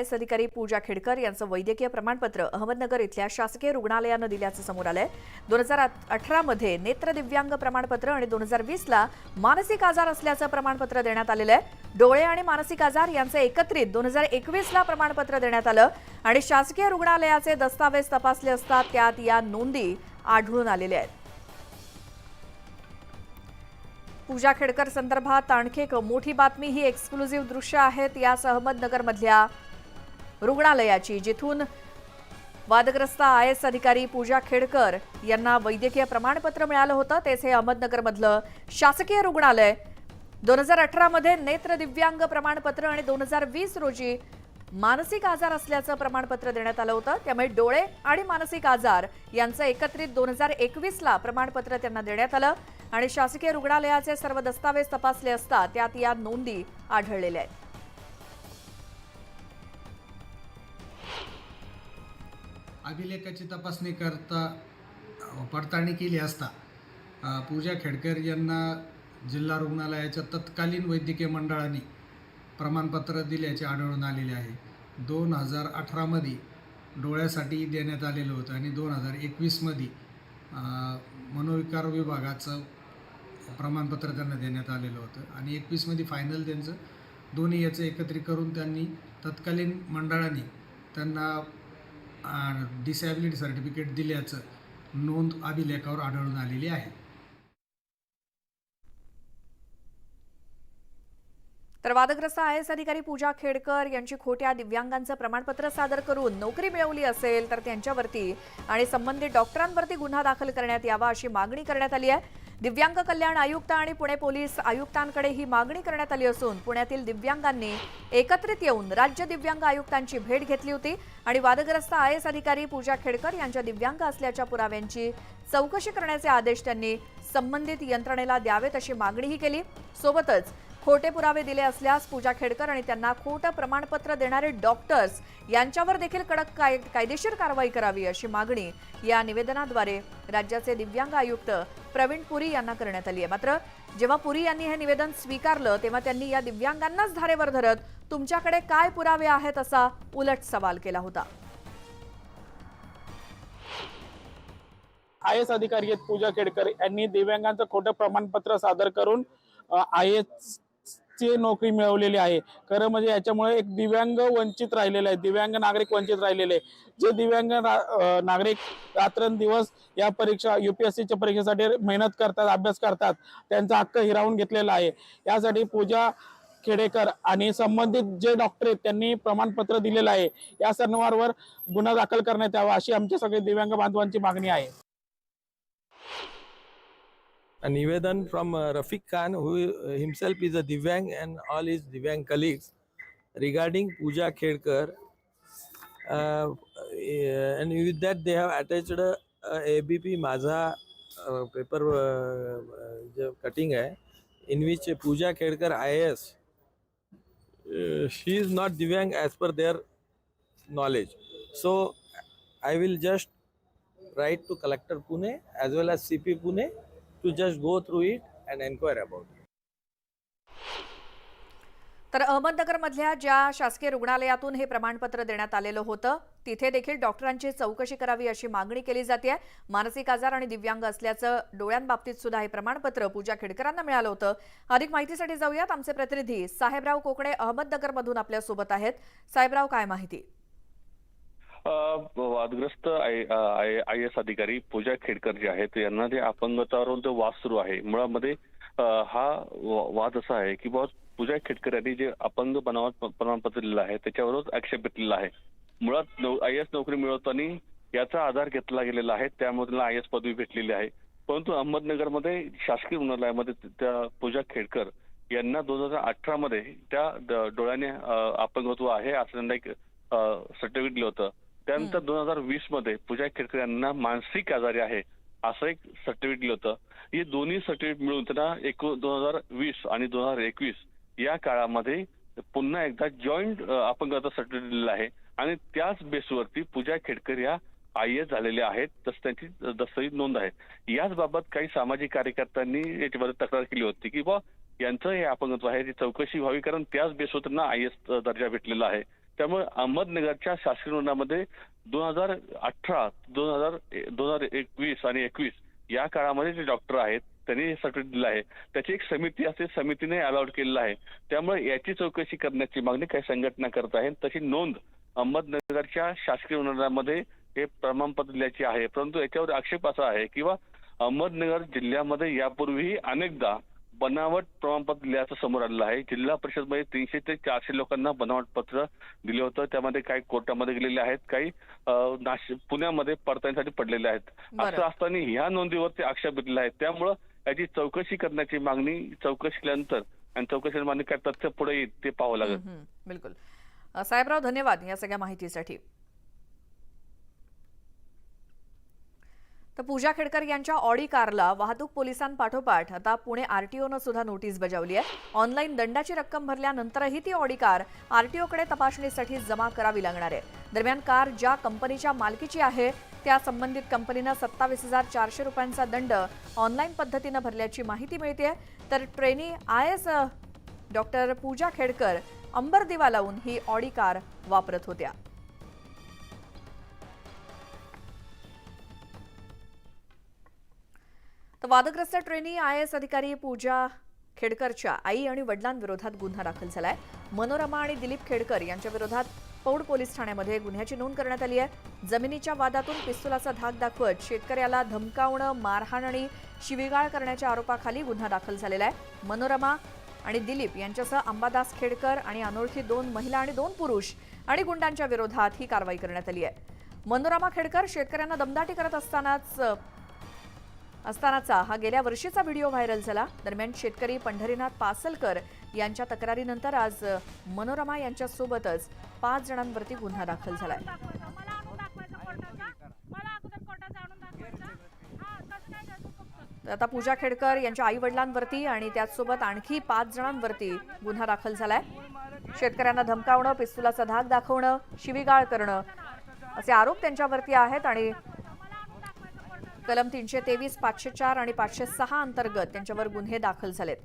S अधिकारी पूजा खेडकर यांचं वैद्यकीय प्रमाणपत्र अहमदनगर इथल्या शासकीय रुग्णालयानं दिल्याचं समोर आलंय. दोन हजार अठरामध्ये नेत्र दिव्यांग प्रमाणपत्र आणि दोन हजार वीसला मानसिक आजार असल्याचं प्रमाणपत्र देण्यात आलेलं आहे. डोळे आणि मानसिक आजार यांचं एकत्रित दोन हजार एकवीसला प्रमाणपत्र देण्यात आलं आणि शासकीय रुग्णालयाचे दस्तावेज तपासले असता त्यात या नोंदी आढळून आलेल्या आहेत. पूजा खेडकर संदर्भात आणखी एक मोठी बातमी ही एक्सक्लुझिव्ह दृश्य आहेत. याच अहमदनगरमधल्या रुग्णालयाची जिथून वादग्रस्त आय एस अधिकारी पूजा खेडकर यांना वैद्यकीय प्रमाणपत्र मिळालं होतं. तेच हे अहमदनगरमधलं शासकीय रुग्णालय. दोन हजार अठरामध्ये नेत्र दिव्यांग प्रमाणपत्र आणि दोन हजार वीस रोजी मानसिक आजार असल्याचं प्रमाणपत्र देण्यात आलं होतं. त्यामुळे डोळे आणि मानसिक आजार यांचं एकत्रित दोन हजार एकवीसला प्रमाणपत्र त्यांना देण्यात आलं आणि शासकीय रुग्णालयाचे सर्व दस्तावेज तपासले असता त्यात या नोंदी आढळलेल्या आहेत. अभिलेखाची तपासणी करता पडताळणी केली असता पूजा खेडकर यांना जिल्हा रुग्णालयाच्या तत्कालीन वैद्यकीय मंडळाने प्रमाणपत्र दिल्याचे आढळून आलेले आहे. दोन हजार अठरामध्ये डोळ्यासाठी देण्यात आलेलं होतं आणि दोन हजार एकवीसमध्ये मनोविकार विभागाचं प्रमाणपत्र त्यांना देण्यात आलेलं होतं. आणि एकवीसमध्ये फायनल त्यांचं दोन्ही याचं एकत्रित करून त्यांनी तत्कालीन मंडळाने त्यांना डिसॅबिलिटी सर्टिफिकेट दिल्याचं नोंद अभिलेखावर आढळून आलेली आहे. तर वादग्रस्त आय एस अधिकारी पूजा खेडकर यांची खोट्या दिव्यांगांचं प्रमाणपत्र सादर करून नोकरी मिळवली असेल तर त्यांच्यावरती आणि संबंधित डॉक्टरांवरती गुन्हा दाखल करण्यात यावा अशी मागणी करण्यात आली आहे. दिव्यांग कल्याण आयुक्त आणि पुणे पोलीस आयुक्तांकडे ही मागणी करण्यात आली असून पुण्यातील दिव्यांगांनी एकत्रित येऊन राज्य दिव्यांग आयुक्तांची भेट घेतली होती आणि वादग्रस्त आय एस अधिकारी पूजा खेडकर यांच्या दिव्यांग असल्याच्या पुराव्यांची चौकशी करण्याचे आदेश त्यांनी संबंधित यंत्रणेला द्यावेत अशी मागणीही केली. सोबतच खोटे पुरावे दिले असल्यास पूजा खेडकर आणि त्यांना खोटं प्रमाणपत्र देणारे डॉक्टर्स यांच्यावर देखील कडक काय कायदेशीर कारवाई करावी अशी मागणी या निवेदनाद्वारे राज्याचे दिव्यांग आयुक्त प्रवीण पुरी यांना करण्यात आली आहे. मात्र जेव्हा पुरी यांनी हे निवेदन स्वीकारलं तेव्हा त्यांनी या दिव्यांगांनाच धारेवर धरत तुमच्याकडे काय पुरावे आहेत असा उलट सवाल केला होता. आय एस अधिकारी आहेत पूजा केडकर यांनी दिव्यांगांचं खोटं प्रमाणपत्र सादर करून आय एस ची नोकरी मिळवलेली आहे. खरं म्हणजे याच्यामुळे एक दिव्यांग वंचित राहिलेले आहे दिव्यांग नागरिक वंचित राहिलेले आहे. जे दिव्यांग ना- नागरिक रात्रंदिवस या परीक्षा युपीएससीच्या परीक्षेसाठी मेहनत करतात अभ्यास करतात त्यांचा हक्क हिरावून घेतलेला आहे. यासाठी पूजा खेडेकर आणि संबंधित जे डॉक्टर आहेत त्यांनी प्रमाणपत्र दिलेलं आहे. या सर्वांवर गुन्हा दाखल करण्यात यावा अशी आमच्या सगळे दिव्यांग बांधवांची मागणी आहे. A Nivedan from uh, Rafiq Khan, who uh, himself is a Divyang and all his Divyang colleagues, regarding Pooja Khedkar. Uh, uh, and with that, they have attached a, a ABP Maza uh, paper uh, uh, cutting है, in which Pooja Khedkar IAS, uh, she is not Divyang as per their knowledge. So, I will just write to Collector Pune as well as CP Pune to just go through it and inquire about it. तर अहमदनगरमधल्या ज्या शासकीय रुग्णालयातून हे प्रमाणपत्र देण्यात आलेलं होतं तिथे देखील डॉक्टरांची चौकशी करावी अशी मागणी केली जाते मानसिक आजार आणि दिव्यांग असल्याचं डोळ्यांबाबतीत सुद्धा हे प्रमाणपत्र पूजा खेडकरांना मिळालं होतं. अधिक माहितीसाठी जाऊयात. आमचे प्रतिनिधी साहेबराव कोकणे अहमदनगरमधून आपल्यासोबत आहेत. साहेबराव काय माहिती? वादग्रस्त आय आय एस अधिकारी पूजा खेडकर जे आहेत यांना जे अपंगतावरून जो वाद सुरू आहे मुळामध्ये हा वाद असा आहे की बुवा पूजा खेडकर यांनी जे अपंग बनावट प्रमाणपत्र दिलेलं आहे त्याच्यावरच आक्षेप घेतलेला आहे. मुळात आय एस नोकरी मिळवताना याचा आधार घेतला गेलेला आहे त्यामुळे त्यांना आय एस पदवी भेटलेली आहे. परंतु अहमदनगरमध्ये शासकीय रुग्णालयामध्ये त्या पूजा खेडकर यांना दोन हजार अठरा मध्ये त्या डोळ्याने अपंगत्व आहे असं त्यांना एक सर्टिफिकेट दिलं होतं. त्यानंतर दोन हजार वीसमध्ये पूजा खेडकर यांना मानसिक आजारी आहे असं एक सर्टिफिकेट दिलं होतं. हे दोन्ही सर्टिफिकेट मिळून त्यांना एक दोन हजार वीस आणि दोन हजार एकवीस या काळामध्ये पुन्हा एकदा जॉईंट अपंगता सर्टिफिकेट दिलेलं आहे. आणि त्याच बेसवरती पूजा खेडकर या आय एस झालेल्या आहेत तसं त्यांची दस्तऐवज नोंद आहे. याच बाबत काही सामाजिक कार्यकर्त्यांनी याच्यामध्ये तक्रार केली होती की बा यांचं हे अपंगत्व आहे ती चौकशी व्हावी कारण त्याच बेसवर त्यांना आय एस दर्जा भेटलेला आहे. त्यामुळे अहमदनगरच्या शासकीय रुग्णामध्ये दोन हजार अठरा दोन हजार दोन हजार एकवीस आणि एकवीस या काळामध्ये जे डॉक्टर आहेत त्यांनी हे सर्टिफिकेट दिलं आहे. त्याची एक समिती असते समितीने अलॉट केलेलं आहे. त्यामुळे याची चौकशी करण्याची मागणी काही संघटना करत आहे तशी नोंद अहमदनगरच्या शासकीय रुग्णालयामध्ये हे प्रमाणपत्र दिल्याची आहे. परंतु याच्यावर आक्षेप असा आहे किंवा अहमदनगर जिल्ह्यामध्ये यापूर्वीही अनेकदा बनावट प्रमाणपत्र दिल्याचं समोर आलेलं आहे. जिल्हा परिषदमध्ये तीनशे ते चारशे लोकांना बनावट पत्र दिले होतं. त्यामध्ये काही कोर्टामध्ये गेलेले आहेत. काही अं, नाश पुण्यामध्ये पडताळणीसाठी पडलेले आहेत. असं असताना ह्या नोंदीवरती आक्षेप घेतलेला आहे. त्यामुळं याची चौकशी करण्याची मागणी चौकशी केल्यानंतर आणि चौकशी मागणी काय तथ्य पुढे येईल ते पाहावं लागेल. बिलकुल. साहेबराव धन्यवाद या सगळ्या माहितीसाठी. तर पूजा खेडकर यांच्या ऑडी कारला वाहतूक पोलिसांपाठोपाठ आता पुणे आरटीओनं सुद्धा नोटीस बजावली आहे. ऑनलाईन दंडाची रक्कम भरल्यानंतरही ती ऑडी कार आरटीओकडे तपासणीसाठी जमा करावी लागणार आहे. दरम्यान कार ज्या कंपनीच्या मालकीची आहे त्या संबंधित कंपनीनं सत्तावीस हजार चारशे रुपयांचा दंड ऑनलाईन पद्धतीनं भरल्याची माहिती मिळते तर trainee IAS doctor Pooja Khedkar amber दिवा लावून ही ऑडी कार वापरत होत्या. तर वादग्रस्त ट्रेनी आय एस अधिकारी पूजा खेडकरच्या आई आणि वडिलांविरोधात गुन्हा दाखल झालाय. मनोरमा आणि दिलीप खेडकर यांच्या विरोधात पौड पोलीस ठाण्यामध्ये गुन्ह्याची नोंद करण्यात आली आहे. जमिनीच्या वादातून पिस्तुलाचा धाक दाखवत शेतकऱ्याला धमकावणं मारहाण आणि शिवीगाळ करण्याच्या आरोपाखाली गुन्हा दाखल झालेला आहे. मनोरमा आणि दिलीप यांच्यासह अंबादास खेडकर आणि अनोळखी दोन महिला आणि दोन पुरुष आणि गुंडांच्या विरोधात ही कारवाई करण्यात आली आहे. मनोरमा खेडकर शेतकऱ्यांना दमदाटी करत असतानाच असतानाचा हा गेल्या वर्षीचा व्हिडिओ व्हायरल झाला. दरम्यान शेतकरी पंढरीनाथ पासलकर यांच्या तक्रारीनंतर आज मनोरमा यांच्यासोबतच पाच जणांवरती गुन्हा दाखल झालाय. आता पूजा खेडकर यांच्या आई वडिलांवरती आणि त्याचसोबत आणखी पाच जणांवरती गुन्हा दाखल झालाय. शेतकऱ्यांना धमकावणं पिस्तुलाचा धाक दाखवणं शिवीगाळ करणं असे आरोप त्यांच्यावरती आहेत आणि कलम तीनशे तेवीस पाचशे चार आणि पाचशे सहा अंतर्गत त्यांच्यावर गुन्हे दाखल झालेत.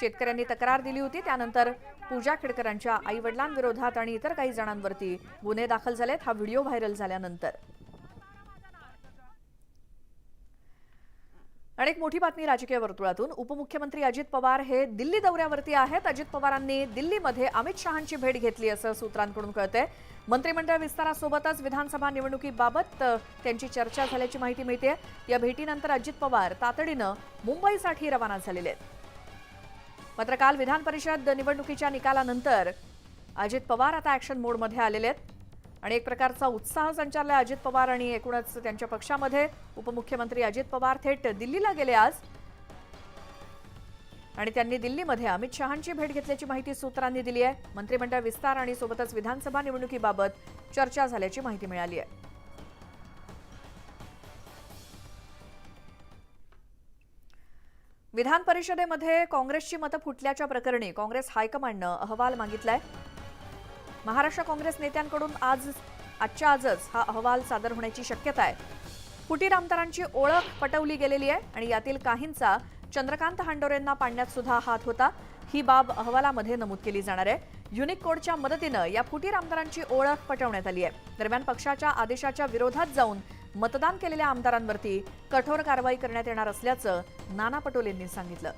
शेतकऱ्यांनी तक्रार दिली होती त्यानंतर पूजा खेडकरांच्या आई वडिलांविरोधात आणि इतर काही जणांवरती गुन्हे दाखल झालेत. हा व्हिडिओ व्हायरल झाल्यानंतर. आणि एक मोठी बातमी राजकीय वर्तुळातून. उपमुख्यमंत्री अजित पवार हे दिल्ली दौऱ्यावरती आहेत. अजित पवारांनी दिल्लीमध्ये अमित शहांची भेट घेतली असं सूत्रांकडून कळतंय. मंत्रिमंडळ विस्तारासोबतच विधानसभा निवडणुकीबाबत त्यांची चर्चा झाल्याची माहिती मिळते या भेटीनंतर अजित पवार तातडीनं मुंबईसाठी रवाना झालेले आहेत. मात्र काल विधान परिषद निवडणुकीच्या निकालानंतर अजित पवार आता ऍक्शन मोडमध्ये आलेले आहेत. आणि एक प्रकारचा उत्साह संचारला अजित पवार आणि एकूणच त्यांच्या पक्षामध्ये. उपमुख्यमंत्री अजित पवार थेट दिल्लीला गेले आज. आणि त्यांनी दिल्लीमध्ये अमित शहांची भेट घेतल्याची माहिती सूत्रांनी दिली आहे. मंत्रिमंडळ विस्तार आणि सोबतच विधानसभा निवडणुकीबाबत चर्चा झाल्याची माहिती मिळाली आहे. विधान परिषदेमध्ये काँग्रेसची मतं फुटल्याच्या प्रकरणी काँग्रेस हायकमांडनं अहवाल मागितलाय. महाराष्ट्र काँग्रेस नेत्यांकडून आज आजच्या आजच हा अहवाल सादर होण्याची शक्यता आहे. फुटीर आमदारांची ओळख पटवली गेलेली आहे आणि यातील काहींचा चंद्रकांत हांडोरेंना पाडण्यात सुद्धा हात होता. ही बाब अहवालामध्ये नमूद केली जाणार आहे. युनिक कोडच्या मदतीनं या फुटीर आमदारांची ओळख पटवण्यात आली आहे. दरम्यान पक्षाच्या आदेशाच्या विरोधात जाऊन मतदान केलेल्या आमदारांवरती कठोर कारवाई करण्यात येणार असल्याचं नाना पटोलेंनी सांगितलं.